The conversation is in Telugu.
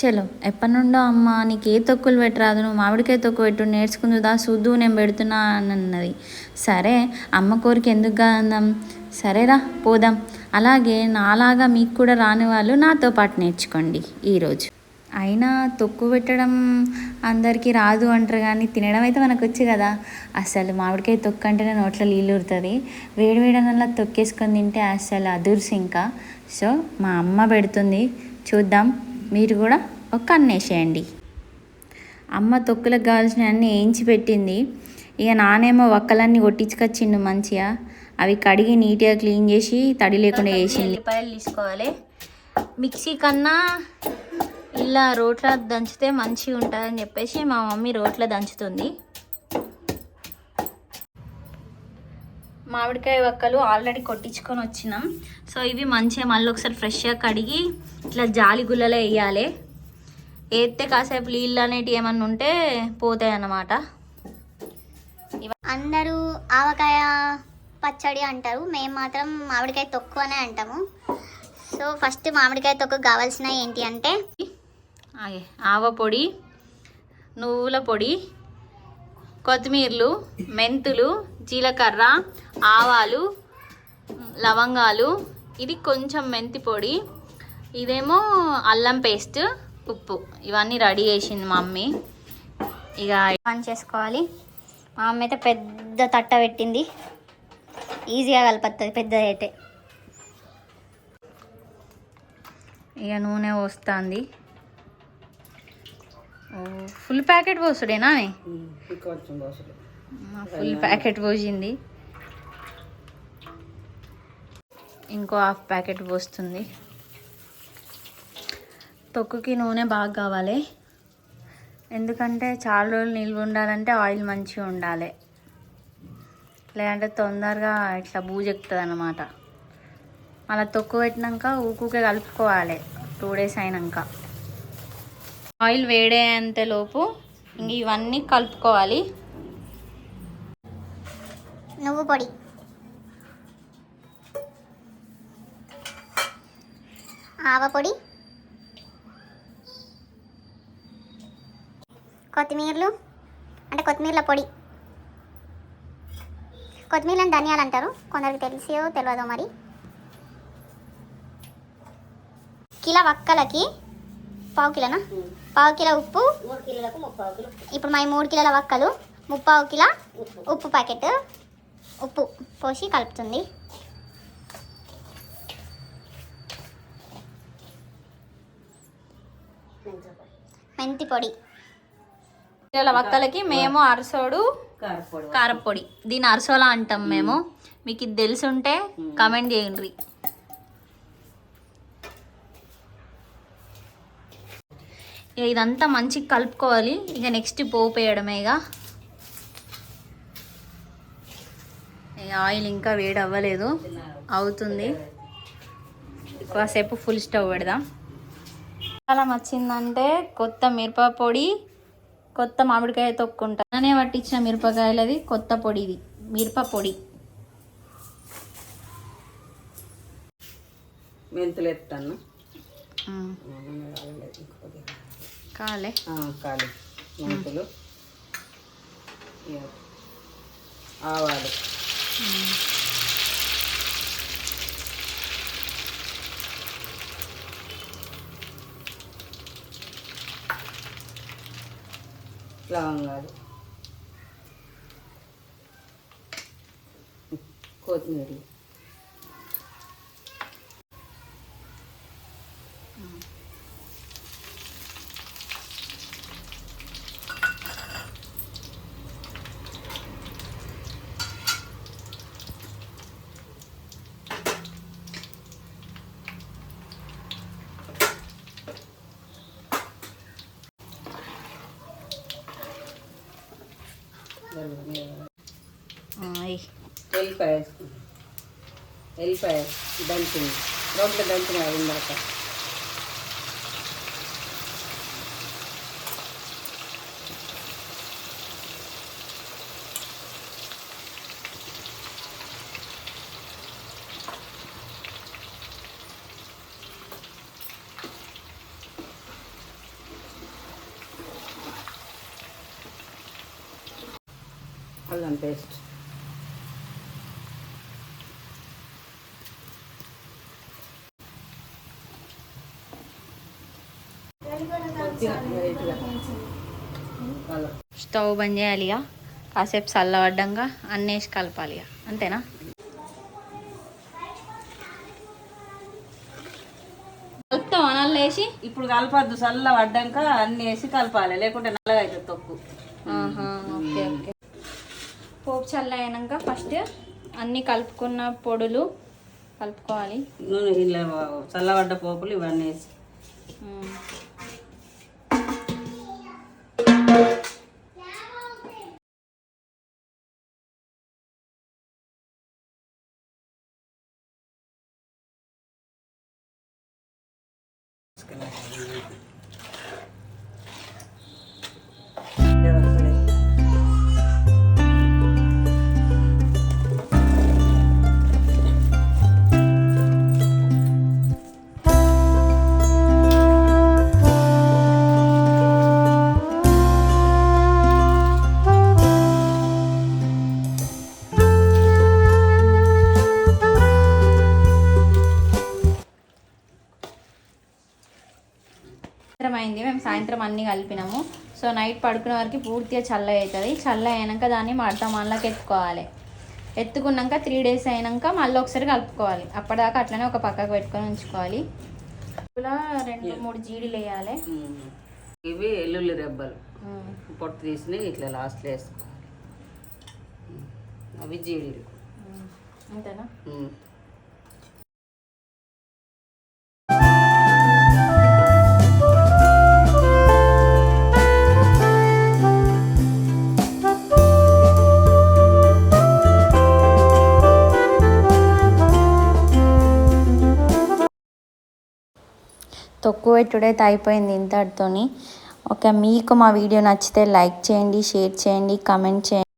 చలో ఎప్పటి నుండో అమ్మ నీకు ఏ తొక్కులు పెట్టరాదు నువ్వు మామిడికాయ తొక్కు పెట్టు నేర్చుకుందుదా చూద్దు నేను పెడుతున్నా అని అన్నది. సరే అమ్మ కోరిక ఎందుకు కాదందాం సరేరా పోదాం. అలాగే నాలాగా మీకు కూడా రాని వాళ్ళు నాతో పాటు నేర్చుకోండి ఈరోజు. అయినా తొక్కు పెట్టడం అందరికీ రాదు అంటారు కానీ తినడం అయితే మనకు వచ్చు కదా. అసలు మామిడికాయ తొక్కు అంటేనే నోట్లో నీళ్ళు ఊరుతుంది. వేడి వేడనల్లా తొక్కేసుకొని తింటే అసలు అదుర్స్ ఇంకా. సో మా అమ్మ పెడుతుంది. చూద్దాం. మీరు కూడా ఒక అన్నేసేయండి అమ్మ తొక్కులకు కావాల్సిన అన్నీ వేయించి పెట్టింది. ఇక నానేమో ఒక్కలన్నీ కొట్టించుకొచ్చిండు మంచిగా. అవి కడిగి నీట్గా క్లీన్ చేసి తడి లేకుండా వేసింది. ఉల్లిపాయలు తీసుకోవాలి. మిక్సీ కన్నా ఇలా రోట్లో దంచితే మంచిగా ఉంటుందని చెప్పేసి మా మమ్మీ రోట్లో దంచుతుంది. మామిడికాయ వక్కలు ఆల్రెడీ కొట్టించుకొని వచ్చినాం. సో ఇవి మంచిగా మళ్ళీ ఒకసారి ఫ్రెష్గా కడిగి ఇట్లా జాలి గుళ్ళలో వేయాలి. వేస్తే కాసేపు నీళ్ళు అనేటివి ఏమన్నా ఉంటే పోతాయి అన్నమాట. అందరూ ఆవకాయ పచ్చడి అంటారు. మేము మాత్రం మామిడికాయ తొక్కు అనే అంటాము. సో ఫస్ట్ మామిడికాయ తొక్కు కావాల్సిన ఏంటి అంటే ఆవ పొడి నువ్వుల పొడి కొత్తిమీరలు మెంతులు జీలకర్ర ఆవాలు లవంగాలు ఇది కొంచెం మెంతి పొడి ఇదేమో అల్లం పేస్ట్ ఉప్పు. ఇవన్నీ రెడీ చేసింది మా మమ్మీ. ఇక ఆన్ చేసుకోవాలి. మా అమ్మ అయితే పెద్ద తట్ట పెట్టింది. ఈజీగా కలుపుతుంది పెద్దది అయితే. ఇక నూనె పోస్తుంది. ఫుల్ ప్యాకెట్ పోసుడేనా ఫుల్ ప్యాకెట్ పోసింది. ఇంకో హాఫ్ ప్యాకెట్ పోస్తుంది. తొక్కుకి నూనె బాగా కావాలి. ఎందుకంటే చాలా రోజులు నిల్వ ఉండాలంటే ఆయిల్ మంచిగా ఉండాలి. లేదంటే తొందరగా ఇట్లా బూజెక్కుతుంది అనమాట అలా తొక్కు పెట్టినాక ఊకుకే కలుపుకోవాలి. టూ డేస్ అయినాక. ఆయిల్ వేడేంతలోపు ఇంక ఇవన్నీ కలుపుకోవాలి. నువ్వు పొడి. ఆవపొడి కొత్తిమీరలు అంటే కొత్తిమీరల పొడి. కొత్తిమీరలను ధనియాలు అంటారు. కొందరికి తెలిసో తెలియదో మరి. కిలో వక్కలకి పావు కిలోనా? పావు కిలో ఉప్పు. ఇప్పుడు మా మూడు కిలోల వక్కలు. ముప్పావు కిలో ఉప్పు ప్యాకెట్. ఉప్పు పోసి కలుపుతుంది. మెంతి పొడి. పిల్లల వక్కలకి మేము అరసోడు కారపొడి. దీని అరసోలా అంటాం మేము. మీకు ఇది తెలుసుంటే కమెంట్ చేయండి. ఇక ఇదంతా మంచిగా కలుపుకోవాలి. ఇక నెక్స్ట్ పోపు వేయడమే ఇక. ఇక ఆయిల్ ఇంకా వేడి అవ్వలేదు అవుతుంది. కాసేపు ఫుల్ స్టవ్ పెడదాం. కాలం వచ్చిందంటే కొత్త మిరప పొడి కొత్త మామిడికాయ తొక్కుంటా. అనే పట్టించిన మిరపకాయలది కొత్త పొడి ఇది మిరప పొడి. మెంతులు ఎత్తాను కాలే. కాలి. మెంతులు. ఆవాలు. లవంగాలు. కొత్తిమీర El pez. El pez. Dentín. Rompe dentín a la acá. Hablan best. Stove బంద్ చేయాలి ఇక. కాసేపు చల్లబడ్డంగా అన్నీ వేసి కలపాలి ఇక. అంతేనా? కలుపుతాం అనాలు వేసి ఇప్పుడు కలపద్దు చల్ల పడ్డాక అన్ని వేసి కలపాలి లేకుంటే నల్లగా అవుతుంది తొక్కు. ఆహా, ఓకే ఓకే. పోపు చల్ల అయినాక ఫస్ట్ అన్నీ కలుపుకున్న పొడులు కలుపుకోవాలి. నూనె ఇలా చల్లబడ్డ పోపులు ఇవన్నీ వేసి. It's gonna be really good. సాయంత్రం అయింది మేము సాయంత్రం అన్నీ కలిపినాము. సో నైట్ పడుకునే వరకు పూర్తిగా చల్ల అవుతుంది. చల్ల అయినాక దాన్ని మడత మళ్ళకి ఎత్తుకోవాలి. ఎత్తుకున్నాక త్రీ డేస్ అయినాక మళ్ళీ ఒకసారి కలుపుకోవాలి. అప్పటిదాకా అట్లనే ఒక పక్కకు పెట్టుకొని ఉంచుకోవాలి. ఇలా రెండు మూడు జీడీలు వేయాలి. ఇవి ఎల్లుల్లి రెబ్బలు. పొట్టు తీసి ఇట్లా లాస్ట్లో వేసుకోవాలి. అవి జీడీలు. అంతేనా? తక్కువ పెట్టుడైతే అయిపోయింది ఇంతటితోని. ఓకే మీకు మా వీడియో నచ్చితే లైక్ చేయండి షేర్ చేయండి కమెంట్ చేయండి.